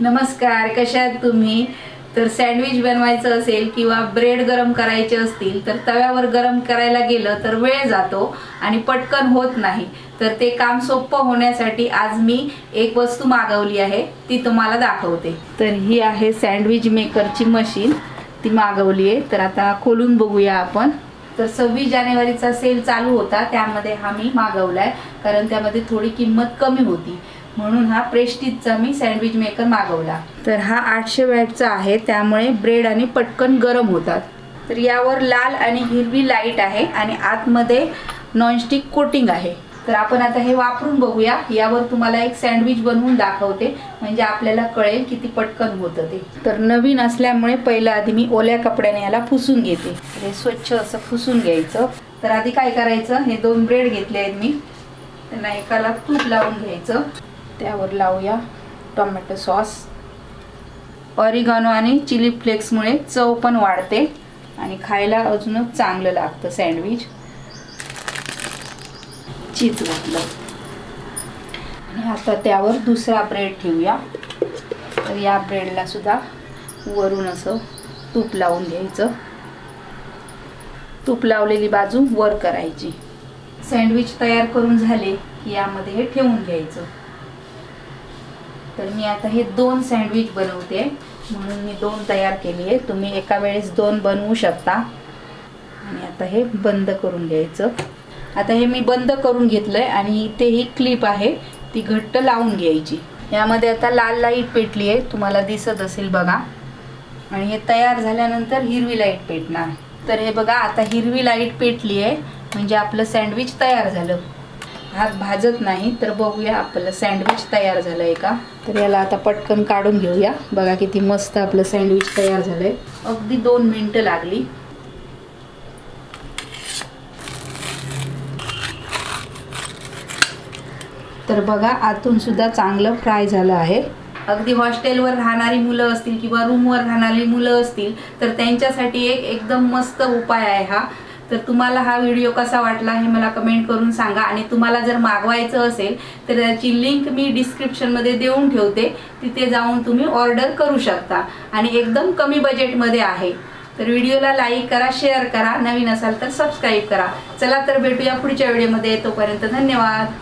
नमस्कार कशा आहात तुम्ही? तर सँडविच बनवायचं असेल किंवा ब्रेड गरम करायचे असतील तर तव्यावर गरम करायला गेलं तर वेळ जातो आणि पटकन होत नाही. तर ते काम सोपं होण्यासाठी आज मी एक वस्तू मागवली आहे ती तुम्हाला दाखवते. तर ही आहे सँडविच मेकरची मशीन ती मागवली आहे. तर आता खोलून बघूया आपण. तर सव्वीस जानेवारीचा सेल चालू होता त्यामध्ये हा मी मागवलाय कारण त्यामध्ये थोडी किंमत कमी होती. म्हणून हा प्रेस्टिजचा मी सँडविच मेकर मागवला. तर हा आठशे वॅटचा आहे त्यामुळे ब्रेड आणि पटकन गरम होतात. तर यावर लाल आणि हिरवी लाइट आहे आणि आतमध्ये नॉनस्टिक कोटिंग आहे. तर आपण आता हे वापरून बघूया. यावर तुम्हाला एक सँडविच बनवून दाखवते. म्हणजे आपल्याला कळेल किती पटकन होतं ते. तर नवीन असल्यामुळे पहिलं आधी मी ओल्या कपड्याने याला फुसून घेते. हे स्वच्छ असं फुसून घ्यायचं. तर आधी काय करायचं? हे दोन ब्रेड घेतले आहेत मी. त्यांना एकाला तूप लावून घ्यायचं. त्यावर लावूया टोमॅटो सॉस. ऑरिगानो आणि चिली फ्लेक्समुळे चव पण वाढते आणि खायला अजूनच चांगलं लागतं सँडविच चीज घातलं. आणि आता त्यावर दुसरा ब्रेड ठेवूया. तर या ब्रेडला सुद्धा वरून असं तूप लावून घ्यायचं. तूप लावलेली बाजू वर करायची. सँडविच तयार करून झाले की यामध्ये हे ठेवून घ्यायचं. तर मी आता हे दोन सँडविच बनवते. म्हणून मी दोन तयार केली आहे. तुम्ही एका वेळेस दोन बनवू शकता. आणि आता हे बंद करून घ्यायचं. आता हे मी बंद करून घेतलं आहे आणि इथे ही क्लिप आहे. ती घट्ट लावून घ्यायची. यामध्ये आता लाल लाइट पेटली आहे. तुम्हाला दिसत असेल बघा. आणि हे तयार झाल्यानंतर हिरवी लाइट पेटणार. तर हे बघा आता हिरवी लाइट पेटली आहे. म्हणजे आपलं सँडविच तयार झालं. हात भाजत नाही तर बघूया आपलं सँडविच तयार झालं आहे का? तर याला आता पटकन काढून घेऊया. बघा किती मस्त आपलं सँडविच तयार झालंय. अगदी दोन मिनटं लागली. तर बघा आतून सुद्धा चांगलं फ्राय झालं आहे. अगदी हॉस्टेलवर राहणारी मुलं असतील किंवा रूमवर राहणारी मुलं असतील तर त्यांच्यासाठी एक एकदम मस्त उपाय आहे हा. तर तुम्हाला हा व्हिडिओ कसा वाटला हे मला कमेंट करून सांगा. आणि तुम्हाला जर मागवायचं असेल तर त्याची लिंक मी डिस्क्रिप्शनमध्ये देऊन ठेवते. तिथे जाऊन तुम्ही ऑर्डर करू शकता. आणि एकदम कमी बजेटमध्ये आहे. तर व्हिडिओला लाईक करा शेअर करा. नवीन असाल तर सबस्क्राईब करा. चला तर भेटूया पुढच्या व्हिडिओमध्ये तोपर्यंत धन्यवाद.